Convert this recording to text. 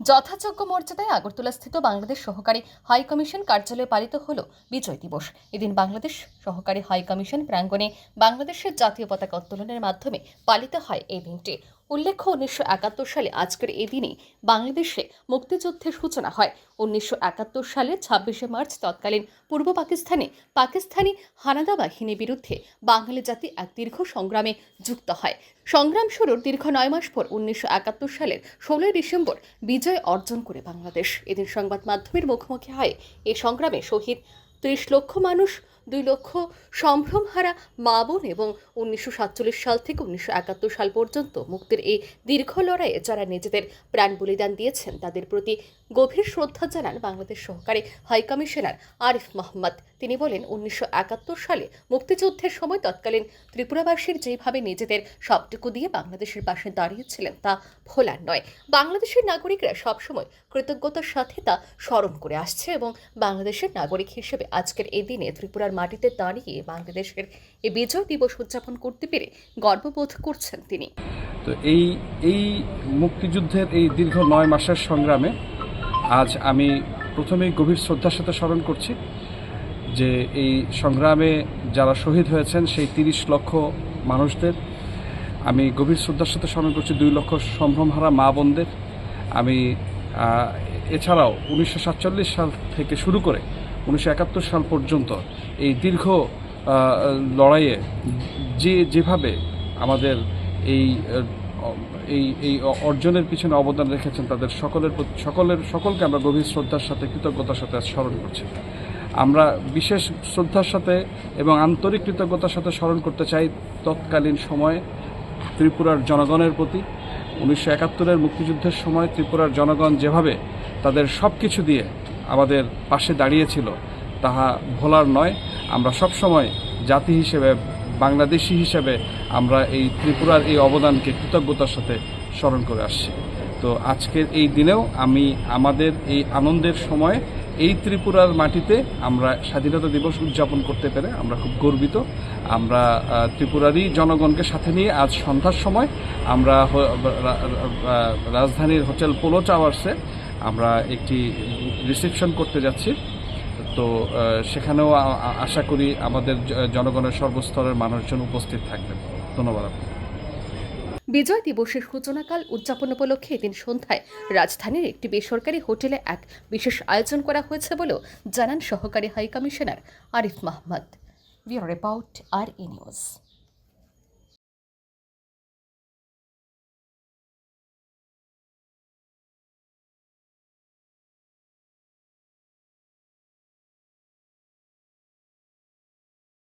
যথাযোগ্য মর্যাদায় আগরতলাস্থিত বাংলাদেশ সহকারী হাই কমিশন কার্যালয়ে পালিত হল বিজয় দিবস। এদিন বাংলাদেশ সহকারী হাই কমিশন প্রাঙ্গণে বাংলাদেশের জাতীয় পতাকা উত্তোলনের মাধ্যমে পালিত হয় এই দিনটি। উল্লেখ্য, উনিশশো একাত্তর সালে আজকের এই দিনে বাংলাদেশে মুক্তিযুদ্ধের সূচনা হয়। উনিশশো একাত্তর সালের ছাব্বিশে মার্চ তৎকালীন পূর্ব পাকিস্তানে পাকিস্তানি হানাদা বাহিনীর বিরুদ্ধে বাঙালি জাতি এক দীর্ঘ সংগ্রামে যুক্ত হয়। সংগ্রাম শুরুর দীর্ঘ নয় মাস পর উনিশশো একাত্তর সালের ষোলোই ডিসেম্বর বিজয় অর্জন করে বাংলাদেশ। এদিন সংবাদ মাধ্যমের মুখোমুখি হয় এই সংগ্রামে শহীদ ত্রিশ লক্ষ মানুষ দুই লক্ষ সম্ভ্রমহারা মা বোন এবং উনিশশো সাতচল্লিশ সাল থেকে উনিশশো একাত্তর সাল পর্যন্ত মুক্তির এই দীর্ঘ লড়াইয়ে যারা নিজেদের প্রাণ বলিদান দিয়েছেন, তাদের প্রতি গভীর শ্রদ্ধা জানান বাংলাদেশ সহকারী হাইকমিশনার আরিফ মোহাম্মদ তিনি বলেন, উনিশশো একাত্তর সালে মুক্তিযুদ্ধের সময় তৎকালীন ত্রিপুরাবাসীর যেভাবে নিজেদের সবটুকু দিয়ে বাংলাদেশের পাশে দাঁড়িয়েছিলেন, তা ভোলার নয়। বাংলাদেশের নাগরিকরা সবসময় কৃতজ্ঞতার সাথে তা স্মরণ করে আসছে এবং বাংলাদেশের নাগরিক হিসেবে আজকের এই দিনে ত্রিপুরার মাটিতে দাঁড়িয়ে বাংলাদেশের এই বিজয় দিবস উদযাপন করতে পেরে গর্ববোধ করছেন তিনি। তো এই এই মুক্তিযুদ্ধের এই দীর্ঘ নয় মাসের সংগ্রামে আজ আমি প্রথমেই গভীর শ্রদ্ধার সাথে স্মরণ করছি যে এই সংগ্রামে যারা শহীদ হয়েছেন সেই তিরিশ লক্ষ মানুষদের, আমি গভীর শ্রদ্ধার সাথে স্মরণ করছি দুই লক্ষ সম্ভ্রমহারা মা বোনদের। আমি এছাড়াও উনিশশো সাতচল্লিশ সাল থেকে শুরু করে উনিশশো একাত্তর সাল পর্যন্ত এই দীর্ঘ লড়াইয়ে যে, যেভাবে আমাদের এই এই এই অর্জনের পিছনে অবদান রেখেছেন, তাদের সকলের প্রতি- সকলের, সকলকে আমরা গভীর শ্রদ্ধার সাথে, কৃতজ্ঞতার সাথে স্মরণ করছি। আমরা বিশেষ শ্রদ্ধার সাথে এবং আন্তরিক কৃতজ্ঞতার সাথে স্মরণ করতে চাই তৎকালীন সময়ে ত্রিপুরার জনগণের প্রতি। উনিশশো একাত্তরের মুক্তিযুদ্ধের সময় ত্রিপুরার জনগণ যেভাবে তাদের সব কিছু দিয়ে আমাদের পাশে দাঁড়িয়েছিল, তাহা ভোলার নয়। আমরা সব সময় জাতি হিসেবে, বাংলাদেশি হিসেবে আমরা এই ত্রিপুরার এই অবদানকে কৃতজ্ঞতার সাথে স্মরণ করে আসছি। তো আজকের এই দিনেও আমি আমাদের এই আনন্দের সময় এই ত্রিপুরার মাটিতে আমরা স্বাধীনতা দিবস উদযাপন করতে পেরে আমরা খুব গর্বিত। আমরা ত্রিপুরারই জনগণকে সাথে নিয়ে আজ সন্ধ্যার সময় আমরা রাজধানীর হোটেল পোলো টাওয়ার্সে আমরা একটি রিসেপশন করতে যাচ্ছি। তো সেখানেও আশা করি আমাদের জনগণের সর্বস্তরের মানুষজন উপস্থিত থাকবেন। ধন্যবাদ। বিজয় দিবসের সূচনাকাল উদযাপন উপলক্ষে এদিন সন্ধ্যায় রাজধানীর একটি বেসরকারি হোটেলে এক বিশেষ আয়োজন করা হয়েছে বলেও জানান সহকারী high commissioner Arif Mahmud. Bureau report, R E news.